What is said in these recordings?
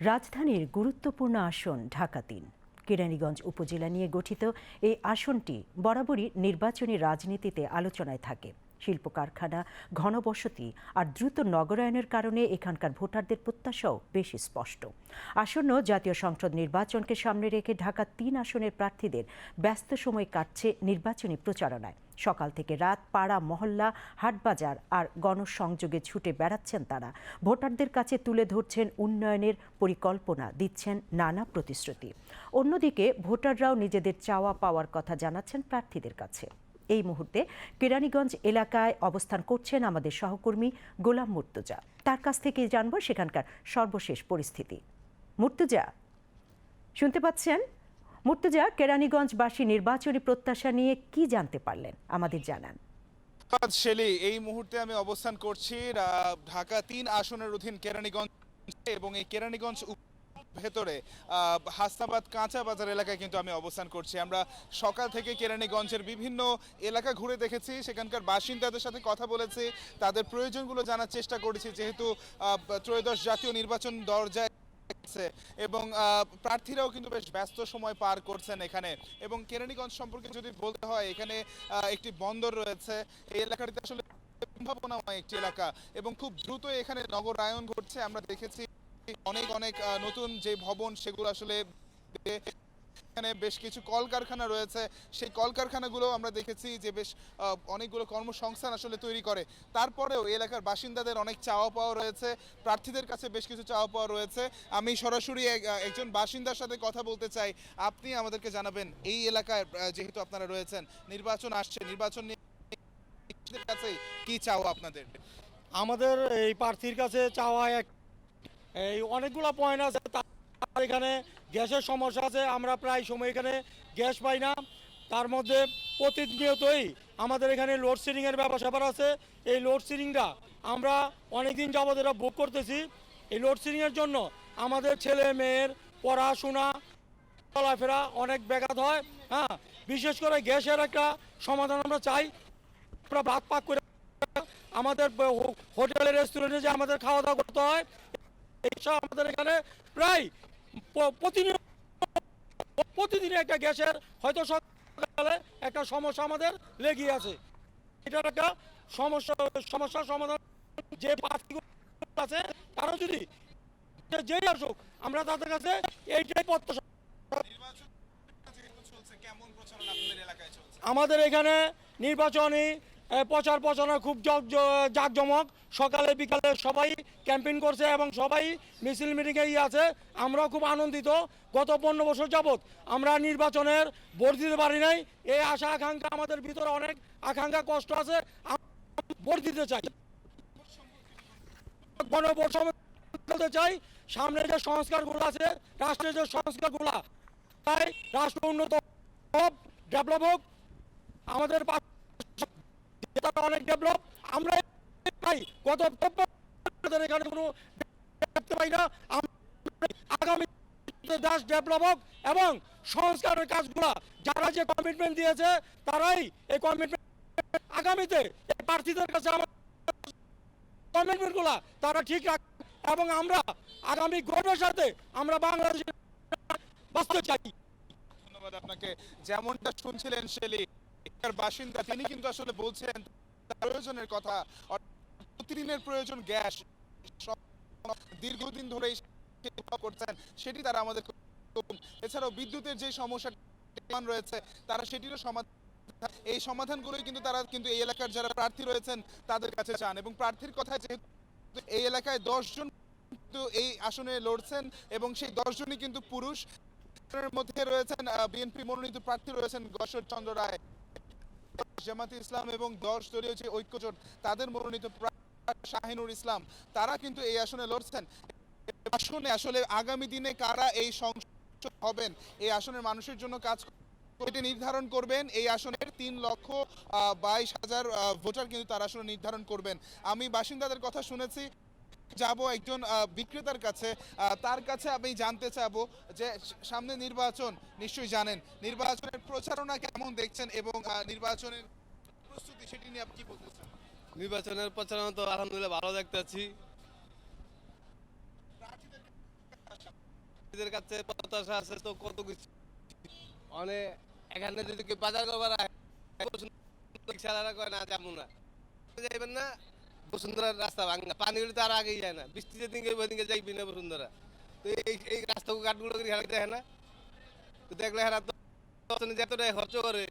রাজধানীর গুরুত্বপূর্ণ আসন ঢাকা তিন কেরানীগঞ্জ উপজেলা নিয়ে গঠিত এই আসনটি বরাবরই নির্বাচনী রাজনীতিতে আলোচনায় থাকে। শিল্প কারখানা, ঘনবসতি আর দ্রুত নগরায়নের কারণে এখানকার ভোটারদের প্রত্যাশাও বেশ স্পষ্ট। আসন্ন জাতীয় সংসদ নির্বাচনকে সামনে রেখে ঢাকা তিন আসনের প্রার্থীদের ব্যস্ত সময় কাটছে নির্বাচনী প্রচারণায়। সকাল থেকে রাত পাড়া, মহল্লা, হাটবাজার আর গণসংযোগে ছুটে বেড়াচ্ছেন তারা। ভোটারদের কাছে তুলে ধরছেন উন্নয়নের পরিকল্পনা, দিচ্ছেন নানা প্রতিশ্রুতি। অন্যদিকে ভোটাররাও নিজেদের চাওয়া পাওয়ার কথা জানাচ্ছেন প্রার্থীদের কাছে। এই মুহূর্তে কেরানীগঞ্জ এলাকায় অবস্থান করছেন আমাদের সহকর্মী গোলাম মুর্তজা। তার কাছ থেকে জানব সেখানকার সর্বশেষ পরিস্থিতি। মুর্তজা, শুনতে পাচ্ছেন? মুর্তজা কেরানীগঞ্জবাসী নির্বাচনী প্রত্যাশা নিয়ে কি জানতে পারলেন? আমাদের জানান। শেলি এই মুহূর্তে আমি অবস্থান করছি ঢাকা তিন আসনের অধীন কেরানীগঞ্জ এবং এই কেরানীগঞ্জ ভেতরে হাসনাবাদ কাঁচা বাজার এলাকায় কিন্তু আমি অবস্থান করছি। আমরা সকাল থেকে কেরানীগঞ্জের বিভিন্ন এলাকা ঘুরে দেখেছি, সেখানকার বাসিন্দাদের সাথে কথা বলেছি, তাদের প্রয়োজনগুলো জানার চেষ্টা করেছি, যেহেতু ত্রয়োদশ জাতীয় নির্বাচন দরজায় এবং প্রার্থীরাও কিন্তু বেশ ব্যস্ত সময় পার করছেন এখানে। এবং কেরানীগঞ্জ সম্পর্কে যদি বলতে হয়, এখানে একটি বন্দর রয়েছে। এই এলাকাটিতে আসলে সম্ভাবনাময় একটি এলাকা। এবং খুব দ্রুত এখানে নগরায়ন ঘটছে। আমরা দেখেছি অনেক অনেক নতুন যে ভবন, সেগুলো আসলে এখানে বেশ কিছু কলকারখানা রয়েছে। সেই কলকারখানাগুলো আমরা দেখেছি যে বেশ অনেকগুলো কর্মসংস্থান আসলে তৈরি করে। তারপরেও এলাকার বাসিন্দাদের অনেক চাওয়া পাওয়া রয়েছে। প্রার্থীদের কাছে বেশ কিছু চাওয়া পাওয়া রয়েছে। আমি সরাসরি একজন বাসিন্দার সাথে কথা বলতে চাই। আপনি আমাদেরকে জানাবেন, এই এলাকায় যেহেতু আপনারা রয়েছেন, নির্বাচন আসছে, নির্বাচন নিয়ে কাছে কি চাওয়া আপনাদের? আমাদের এই প্রার্থীর কাছে চাওয়া এক, এই অনেকগুলো পয়েন্ট আছে তার এখানে গ্যাসের সমস্যা আছে, আমরা প্রায় সময় এখানে গ্যাস পাই না। তার মধ্যে প্রতিনিয়তই আমাদের এখানে লোডশেডিংয়ের ব্যাপার স্যাপার আছে। এই লোডশেডিংটা আমরা অনেক দিন যাবত এটা বুক করতেছি। এই লোডশেডিংয়ের জন্য আমাদের ছেলে মেয়ের পড়াশোনা, চলাফেরা অনেক ব্যাঘাত হয় হ্যাঁ? বিশেষ করে গ্যাসের একটা সমাধান আমরা চাই। আমরা ভাত পাক করে আমাদের হোটেলে রেস্টুরেন্টে যে আমাদের খাওয়া দাওয়া করতে হয় এইসব আমাদের এখানে প্রায় প্রতিনিয়ত প্রতিদিন একটা গ্যাসের হয়তো সকালে একটা সমস্যা আমাদের লেগে আছে। এটার একটা সমস্যা সমস্যার সমাধান যে প্রার্থীগুলো আছে তারা যদি যে- যেই আসুক আমরা তাদের কাছে এইটাই প্রত্যাশা চলছে? আমাদের এখানে নির্বাচনী প্রচার প্রচারণা খুব জাঁকজমক। সকালে, বিকালে সবাই ক্যাম্পেইন করছে এবং সবাই মিছিল মিটিংয়ে ইয়ে আছে। আমরাও খুব আনন্দিত। গত পনেরো বছর যাবৎ আমরা নির্বাচনের ভোট দিতে পারি নাই। এই আশা, আকাঙ্ক্ষা আমাদের ভিতরে অনেক আকাঙ্ক্ষা, কষ্ট আছে। ভোট দিতে চাই। গণভোট চাই। সামনে যে সংস্কারগুলো আছে, রাষ্ট্রের যে সংস্কারগুলো, তাই রাষ্ট্র উন্নত হোক, ডেভেলপ হোক। আমাদের অনেক ডেভেলপ। আমরা পাই গত দেখতে পাই না। আগামী দেশ ডেভেলপ হোক এবং সংস্কারের কাজগুলা, যারা যে কমিটমেন্ট দিয়েছে, তারাই এই কমিটমেন্ট আগামীতে এই প্রার্থীদের কাছে আমার তারা ঠিক এবং আমরা আগামী গর্বের সাথে আমরা বাংলাদেশের বাঁচতে চাই। ধন্যবাদ আপনাকে। যেমনটা শুনছিলেন শেলি বাসিন্দা, তিনি কিন্তু আসলে বলছেন প্রয়োজনের কথা। প্রতিদিনের প্রয়োজন গ্যাস। দীর্ঘদিন সেবা করছেন, সেটি তারা আমাদের এছাড়াও বিদ্যুতের যে সমস্যা রয়েছে, তারা সেটিরও সমাধান, এই সমাধানগুলোই কিন্তু তারা কিন্তু এই এলাকার যারা প্রার্থী রয়েছেন, তাদের কাছে চান এবং প্রার্থীর কথা যেহেতু এই এলাকায় দশজন কিন্তু এই আসনে লড়ছেন এবং সেই দশজনই কিন্তু পুরুষ। মধ্যে রয়েছেন বিএনপি মনোনীত প্রার্থী রয়েছেন গশ্বর চন্দ্র রায়, জামাতি ইসলাম এবং দশ দলীয় যে ঐক্যজোট, তাদের মনোনীত প্রার্থী শাহিনুর ইসলাম, তারা কিন্তু এই আসনে লড়ছেন। আসনে আসলে আগামী দিনে কারা এই সংসদ হবেন? এই আসনের মানুষের জন্য কাজ এটি নির্ধারণ করবেন। এই আসনের তিন লক্ষ বাইশ হাজার ভোটার কিন্তু তার আসলে নির্ধারণ করবেন। আমি বাসিন্দাদের কথা শুনেছি, যাব একজন বিক্রেতার কাছে তার কাছে আমি জানতে চাবো যে সামনে নির্বাচন, নিশ্চয়ই জানেন। নির্বাচনের প্রচারণা কেমন দেখছেন এবং নির্বাচনের প্রস্তুতি সেটি নিয়ে আপনি কি বলতেছেন নির্বাচনের প্রচারণা তো আলহামদুলিল্লাহ ভালো দেখতেছি। এদের কাছে প্রত্যাশা আছে তো কত কিছু। অনেক এখানে যদি কেউ বাজার করবার না যাব না। যাইবেন না, বসুন্ধরার রাস্তা আগেই যায় না। বৃষ্টি ওইদিকে যাইবি না বসুন্ধরা। তো এই এই রাস্তাগুলো কাঠগুলো হেলা দেখে না? তো দেখলে হেরা তো খরচ করে,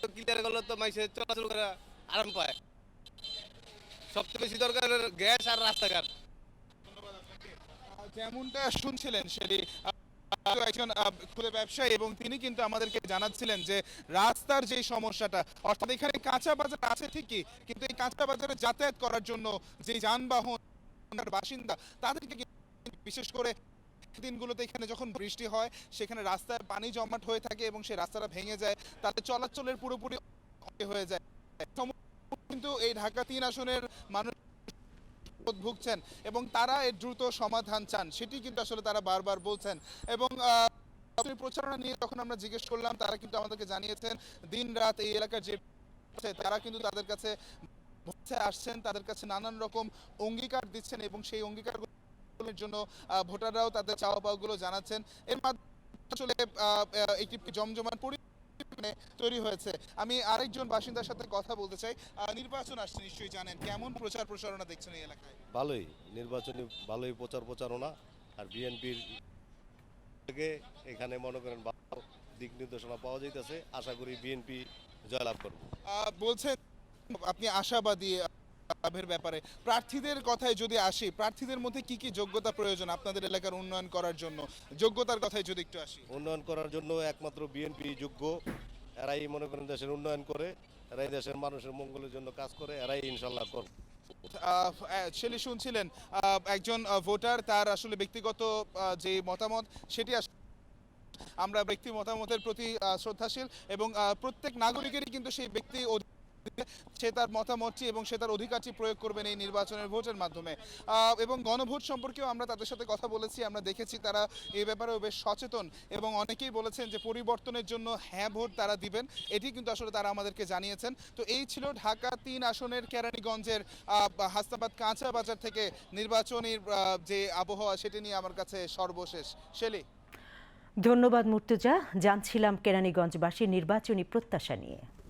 তো ক্লিয়ার করলে তো মাইসে চলাচল করা আরাম পায়। সবচেয়ে বেশি দরকার গ্যাস আর রাস্তাঘাট। যেমনটা শুনছিলেন, সেটি একজন ব্যবসায়ী এবং তিনি কিন্তু আমাদেরকে জানাচ্ছিলেন যে রাস্তার যে সমস্যাটা, অর্থাৎ এখানে কাঁচা বাজার আছে ঠিকই, কিন্তু এই কাঁচা বাজারে যাতায়াত করার জন্য যে যানবাহন বাসিন্দা, তাদেরকে বিশেষ করে দিনগুলোতে এখানে যখন বৃষ্টি হয়, সেখানে রাস্তায় পানি জমাট হয়ে থাকে এবং সেই রাস্তাটা ভেঙে যায়, তাতে চলাচলের পুরোপুরি হয়ে যায়। কিন্তু এই ঢাকা তিন আসনের মানুষ ভুগছেন এবং তারা এর দ্রুত সমাধান চান, সেটি কিন্তু আসলে তারা বারবার বলছেন। এবং প্রচারণা নিয়ে যখন আমরা জিজ্ঞেস করলাম, তারা কিন্তু আমাদেরকে জানিয়েছেন, দিন রাত এই এলাকার যে তারা কিন্তু তাদের কাছে আসছেন, তাদের কাছে নানান রকম অঙ্গীকার দিচ্ছেন এবং সেই অঙ্গীকারগুলোর জন্য ভোটাররাও তাদের চাওয়া পাওয়াগুলো জানাচ্ছেন। এর মাধ্যমে আসলে একটি জমজমাট পরি মানে তৈরি হয়েছে। আমি আরেকজন বাসিন্দার সাথে কথা বলতে চাই। নির্বাচন আসছে নিশ্চয়ই জানেন। কেমন প্রচার প্রচারণা দেখছেন এই এলাকায়? ভালোই। নির্বাচনী ভালোই প্রচার প্রচারণা। আর বিএনপির থেকে এখানে মনে করেন ভালো দিক নির্দেশনা পাওয়া যাইতেছে। আশা করি বিএনপি জয়লাভ করবে। আহ, বলছেন আপনি আশাবাদী লাভের ব্যাপারে। প্রার্থীদের কথায় যদি আসি প্রার্থীদের মধ্যে কি কি যোগ্যতা প্রয়োজন আপনাদের এলাকার উন্নয়ন করার জন্য? যোগ্যতার কথায় যদি একটু আসি। উন্নয়ন করার জন্য একমাত্র বিএনপি যোগ্য। এরাই মনে করেন দেশের উন্নয়ন করে এরাই দেশের মানুষের মঙ্গলের জন্য কাজ করে এরাই ইনশাল্লাহ করবে। আহ, আহ, শুনছিলেন একজন ভোটার তার আসলে ব্যক্তিগত যে মতামত সেটি আমরা ব্যক্তি মতামতের প্রতি শ্রদ্ধাশীল এবং প্রত্যেক নাগরিকেরই কিন্তু সেই ব্যক্তি সে তার মতামতটি এবং সে তার অধিকারটি প্রয়োগ করবেন এই নির্বাচনের ভোটের মাধ্যমে। এবং গণভোট সম্পর্কেও আমরা তাদের সাথে কথা বলেছি আমরা দেখেছি তারা এই ব্যাপারেও বেশ সচেতন এবং অনেকেই বলেছেন যে পরিবর্তনের জন্য হ্যাঁ ভোট তারা দিবেন এটি কিন্তু আসলে তারা আমাদেরকে জানিয়েছেন। তো এই ছিল ঢাকা তিন আসনের কেরানীগঞ্জের আহ, হাসনাবাদ কাঁচা বাজার থেকে নির্বাচনী আহ, যে আবহাওয়া সেটি নিয়ে আমার কাছে সর্বশেষ। শেলি। ধন্যবাদ মুর্তুজা জানছিলাম কেরানীগঞ্জবাসীর নির্বাচনী প্রত্যাশা নিয়ে।